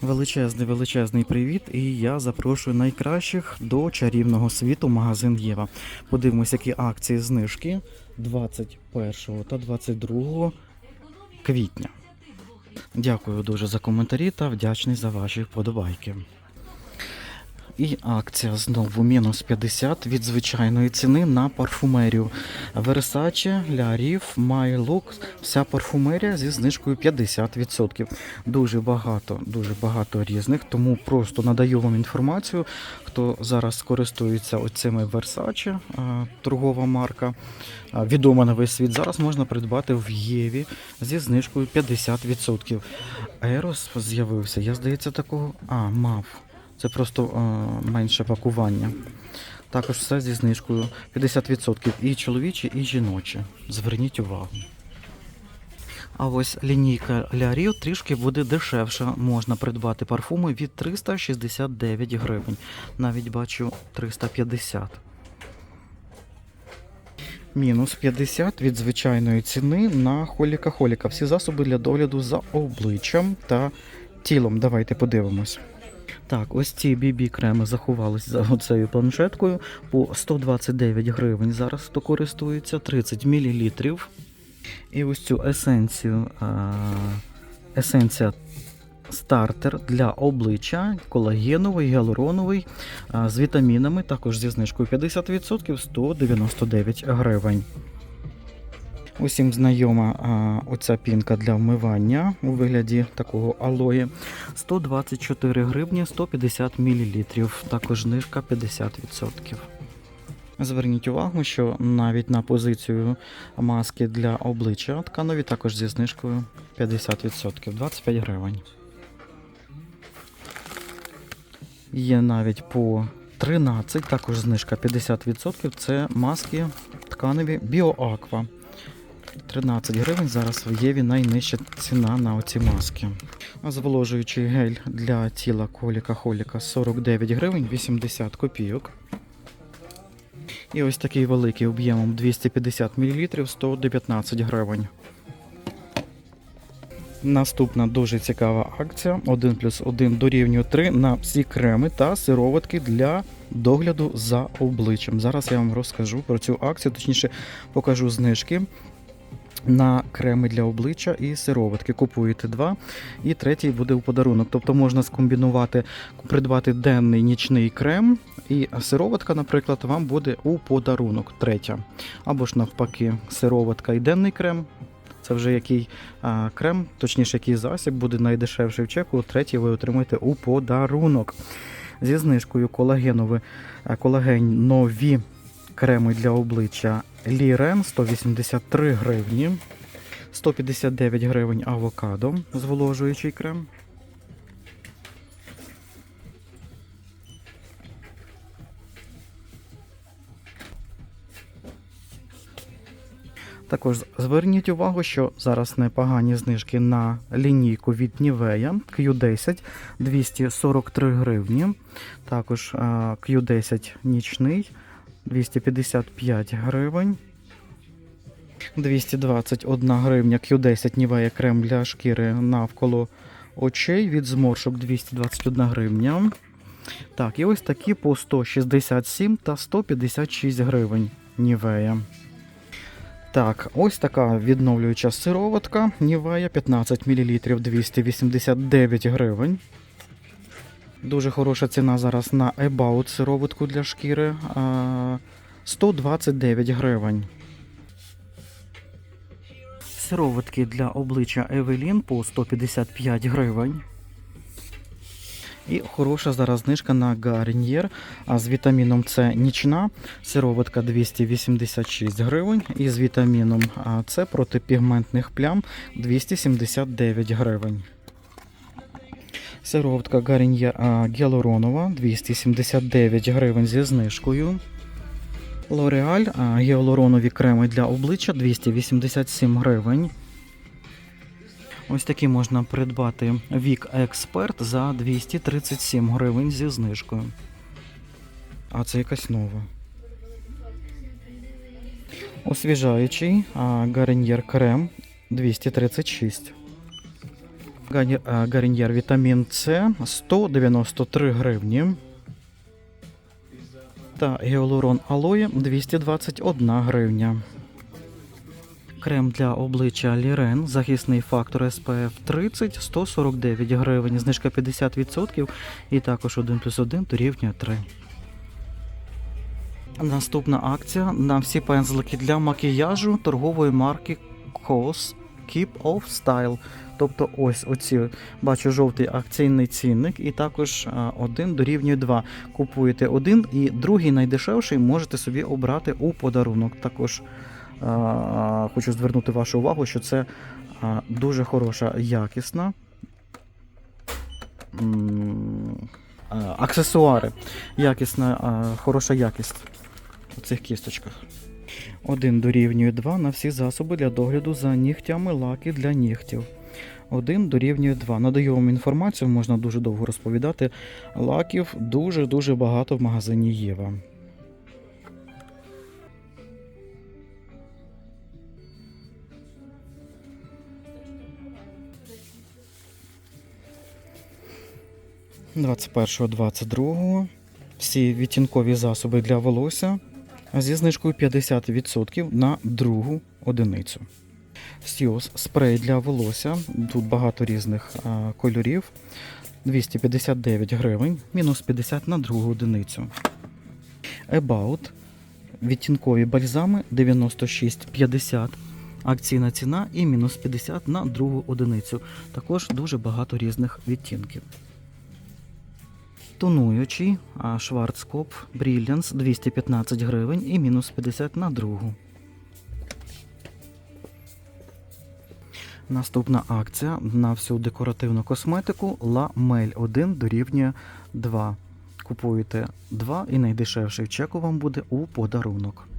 Величезний величезний привіт, і я запрошую найкращих до чарівного світу магазин Єва. Подивимось, які акції знижки 21 та 22 квітня. Дякую дуже за коментарі та вдячний за ваші вподобайки. І акція знову мінус 50 від звичайної ціни на парфумерію. Versace, La Riv, My Look, вся парфумерія зі знижкою 50%. Дуже багато, дуже багато різних, тому просто надаю вам інформацію, хто зараз користується оцими Versace, торгова марка, відома на весь світ. Зараз можна придбати в Єві зі знижкою 50%. Ерос з'явився, я здається, такого. А, мав. Це просто е, менше пакування. Також все зі знижкою 50% і чоловічі, і жіночі. Зверніть увагу. А ось лінійка Лярів трішки буде дешевша. Можна придбати парфуми від 369 гривень. Навіть бачу 350. Мінус 50 від звичайної ціни на холіка холіка. Всі засоби для догляду за обличчям та тілом. Давайте подивимось. Так, ось ці BB креми заховались за оцею планшеткою по 129 гривень. Зараз хто користується 30 мл. І ось цю есенцію. Есенція стартер для обличчя, колагеновий, гіалуроновий з вітамінами, також зі знижкою 50% 199 гривень. Усім знайома а, оця пінка для вмивання у вигляді такого алої. 124 гривні 150 мл. Також знижка 50%. Зверніть увагу, що навіть на позицію маски для обличчя тканові також зі знижкою 50%, 25 гривень. Є навіть по 13, також знижка 50%. Це маски тканеві BioAqua. 13 гривень зараз в Єві найнижча ціна на оці маски. А Зволожуючий гель для тіла коліка холіка 49 гривень 80 копійок. І ось такий великий об'ємом 250 мл 119 гривень. Наступна дуже цікава акція 1 плюс 1 дорівнює 3 на всі креми та сироватки для догляду за обличчям. Зараз я вам розкажу про цю акцію, точніше покажу знижки на креми для обличчя і сироватки. Купуєте два, і третій буде у подарунок. Тобто можна скомбінувати, придбати денний нічний крем, і сироватка, наприклад, вам буде у подарунок третя. Або ж навпаки, сироватка і денний крем. Це вже який а, крем, точніше, який засіб буде найдешевший в чеку. Третій ви отримаєте у подарунок. Зі знижкою колагенові, а, нові креми для обличчя Лірен 183 гривні, 159 гривень авокадо, зволожуючий крем. Також зверніть увагу, що зараз непогані знижки на лінійку від Nivea Q10 243 гривні. Також Q10 нічний 255 гривень. 221 гривня Q10 Nivea крем для шкіри навколо очей від зморшок 221 гривня. Так, і ось такі по 167 та 156 гривень Nivea. Так, ось така відновлююча сироватка Nivea 15 мл 289 гривень. Дуже хороша ціна зараз на About сироватку для шкіри. 129 гривень. Сироватки для обличчя Evelyn по 155 гривень. І хороша зараз знижка на а з вітаміном С нічна. Сироватка 286 гривень. І з вітаміном С проти пігментних плям 279 гривень. Сироватка Garnier гіалуронова 279 гривень зі знижкою. L'Oreal гіалуронові креми для обличчя 287 гривень. Ось такі можна придбати Вік Експерт за 237 гривень зі знижкою. А це якась нова. Освіжаючий Гарнір крем 236. Гарнір Вітамін С 193 гривні. Та гіалурон алоє 221 гривня. Крем для обличчя Лірен, захисний фактор SPF 30, 149 гривень, знижка 50% і також 1 плюс 1 дорівнює 3. Наступна акція на всі пензлики для макіяжу торгової марки COS Keep of Style. Тобто ось оці бачу жовтий акційний цінник, і також один дорівнює 2. Купуєте один і другий найдешевший можете собі обрати у подарунок. Також а, хочу звернути вашу увагу, що це а, дуже хороша, якісна. Аксесуари. Якісна, а, хороша якість у цих кісточках. Один дорівнює 2 на всі засоби для догляду за нігтями, лаки для нігтів. Один дорівнює 2. Надаю вам інформацію, можна дуже довго розповідати. Лаків дуже-дуже багато в магазині Єва. Двадцять першого, двадцять другого. Всі відтінкові засоби для волосся зі знижкою 50% на другу одиницю. Сіос спрей для волосся. Тут багато різних а, кольорів. 259 гривень, мінус 50 на другу одиницю. About. Відтінкові бальзами 96,50. Акційна ціна і мінус 50 на другу одиницю. Також дуже багато різних відтінків. Тонуючий Шварцкоп Brilliance 215 гривень і мінус 50 на другу. Наступна акція на всю декоративну косметику Mel 1 дорівнює 2. Купуєте 2 і найдешевший чеку вам буде у подарунок.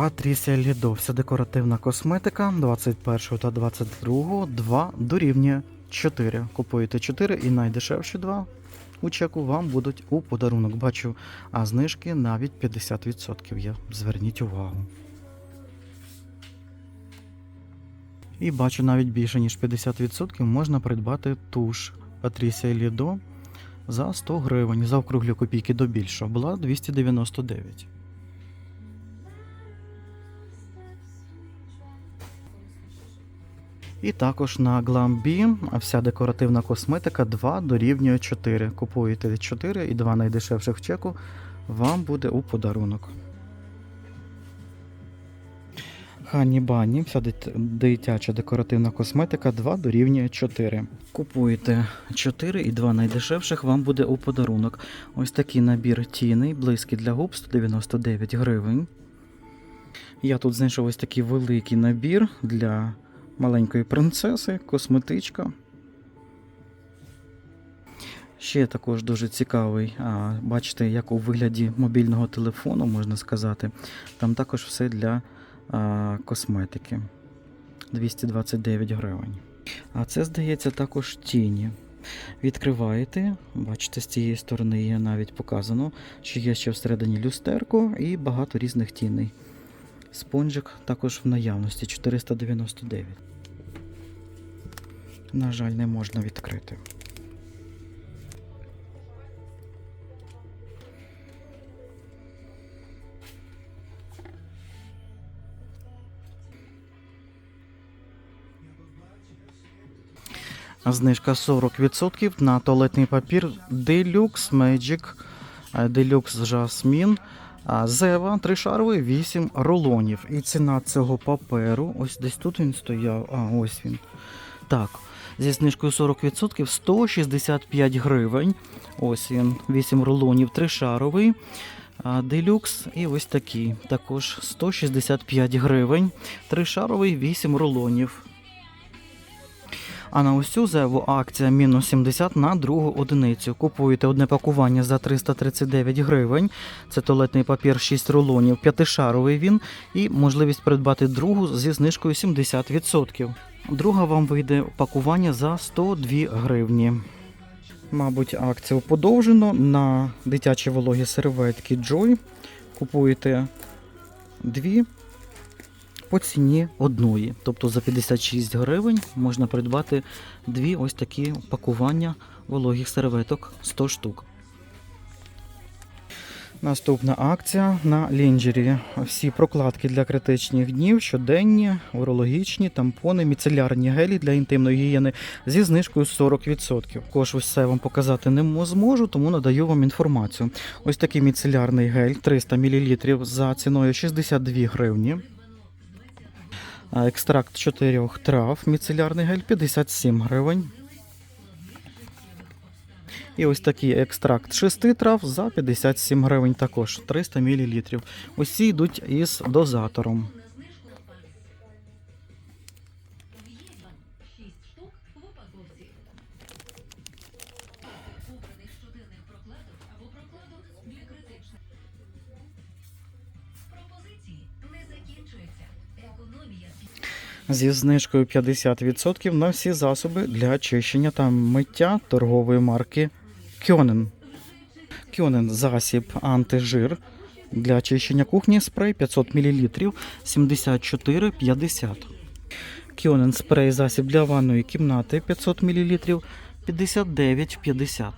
Патрісія Лідо, вся декоративна косметика 21 та 22 2 дорівнює 4. Купуєте 4 і найдешевші 2 у чеку вам будуть у подарунок. Бачу, а знижки навіть 50% є. Зверніть увагу. І бачу навіть більше ніж 50% можна придбати туш Патрісія Лідо за 100 гривень. За округлі копійки до більшого. Була 299. І також на Glambi вся декоративна косметика 2 дорівнює 4. Купуєте 4 і 2 найдешевших в чеку вам буде у подарунок. Хані Бані, вся дитяча декоративна косметика 2 дорівнює 4. Купуєте 4 і 2 найдешевших вам буде у подарунок. Ось такий набір тіни, близький для губ 199 гривень. Я тут знайшов ось такий великий набір для маленької принцеси, косметичка. Ще також дуже цікавий, а, бачите, як у вигляді мобільного телефону, можна сказати. Там також все для а, косметики. 229 гривень. А це, здається, також тіні. Відкриваєте, бачите, з цієї сторони є навіть показано, що є ще всередині люстерко і багато різних тіней. Спонжик також в наявності 499. На жаль, не можна відкрити. Знижка 40% на туалетний папір Deluxe Magic е, Deluxe Jasmine Зева тришаровий 8 рулонів. І ціна цього паперу, ось десь тут він стояв. А, ось він. Так, зі знижкою 40% 165 гривень. Ось він, 8 рулонів тришаровий. Делюкс і ось такий. Також 165 гривень. Тришаровий 8 рулонів. А на усю зеву акція мінус 70 на другу одиницю. Купуєте одне пакування за 339 гривень. Це туалетний папір 6 рулонів, п'ятишаровий він, і можливість придбати другу зі знижкою 70%. Друга вам вийде пакування за 102 гривні. Мабуть, акцію подовжено на дитячі вологі серветки Joy. Купуєте дві по ціні одної. Тобто за 56 гривень можна придбати дві ось такі пакування вологих серветок 100 штук. Наступна акція на лінджері. Всі прокладки для критичних днів, щоденні, урологічні, тампони, міцелярні гелі для інтимної гігієни зі знижкою 40%. Також ось це вам показати не зможу, тому надаю вам інформацію. Ось такий міцелярний гель 300 мл за ціною 62 гривні. Екстракт чотирьох трав, міцелярний гель 57 гривень. І ось такий екстракт шести трав за 57 гривень також 300 мл. Усі йдуть із дозатором. Зі знижкою 50% на всі засоби для очищення та миття торгової марки Кьонен. Кьонен засіб антижир для очищення кухні спрей 500 мл 74,50. Кьонен спрей засіб для ванної кімнати 500 мл 59,50.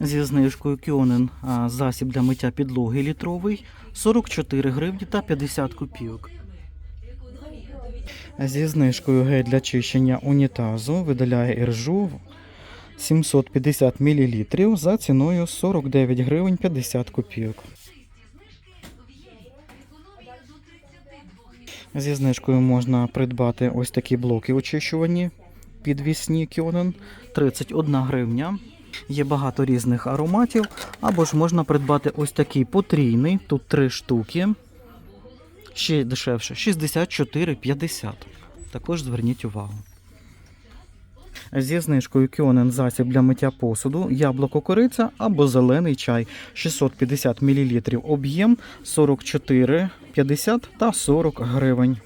Зі знижкою Кьонен засіб для миття підлоги літровий 44 гривні та 50 копійок. Зі знижкою гель для чищення унітазу видаляє іржу 750 мл за ціною 49 гривень 50 копійок. Зі знижкою можна придбати ось такі блоки очищувані підвісні Кьонен 31 гривня. Є багато різних ароматів, або ж можна придбати ось такий потрійний, тут три штуки. Ще дешевше 64,50. Також зверніть увагу. Зі знижкою Кьонен засіб для миття посуду, яблуко кориця або зелений чай 650 мл об'єм 44,50 та 40 гривень.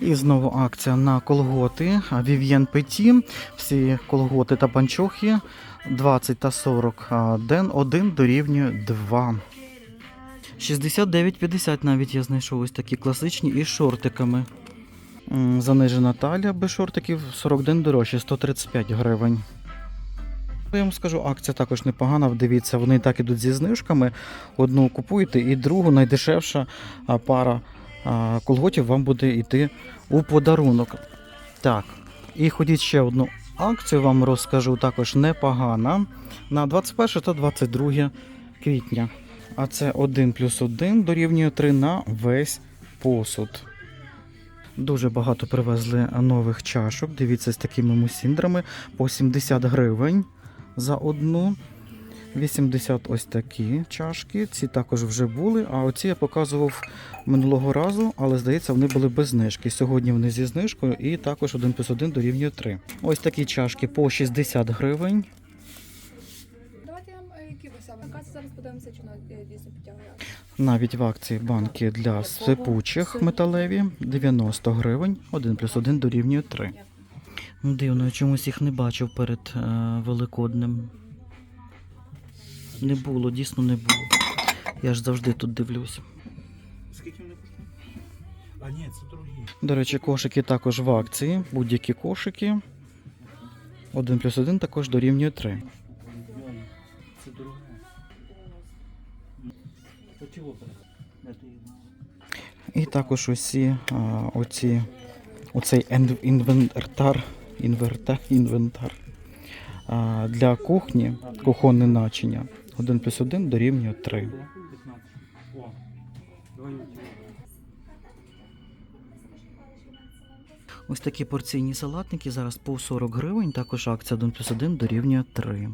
І знову акція на колготи Vivien Petit. Всі колготи та панчохи 20 та 40 а, ден 1 дорівнює 2. 69,50 навіть я знайшов ось такі класичні із шортиками. Занижена талія без шортиків 40 ден дорожче 135 гривень. Я вам скажу, акція також непогана. Дивіться, вони так ідуть зі знижками. Одну купуєте, і другу найдешевша пара колготів вам буде йти у подарунок. Так, і ходіть ще одну акцію вам розкажу, також непогана. На 21 та 22 квітня. А це 1 плюс 1 дорівнює 3 на весь посуд. Дуже багато привезли нових чашок. Дивіться, з такими мусіндрами по 70 гривень за одну. 80 ось такі чашки. Ці також вже були. А оці я показував минулого разу, але здається, вони були без знижки. Сьогодні вони зі знижкою і також 1 плюс 1 дорівнює 3. Ось такі чашки по 60 гривень. Давайте я вам е, які ви саме зараз подивимося, чи вона е, дійсно підтягує. Навіть в акції банки для сипучих металеві 90 гривень, 1 плюс 1 дорівнює 3. Ну, Дивно, я чомусь їх не бачив перед е, Великоднем. Не було, дійсно не було. Я ж завжди тут дивлюсь. Скільки вони коштують? А ні, це дорогі. До речі, кошики також в акції. Будь-які кошики. 1 плюс 1 також дорівнює 3. І також усі а, оці, оцей інвентар, інвертар, інвентар а, для кухні, кухонне начиня. 1 плюс 1 дорівнює 3. 15. О, давай у тебе. Ось такі порційні салатники зараз по 40 гривень, також акція 1 плюс 1 дорівнює 3.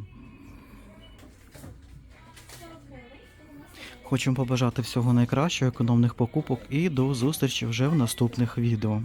Хочемо побажати всього найкращого, економних покупок і до зустрічі вже в наступних відео.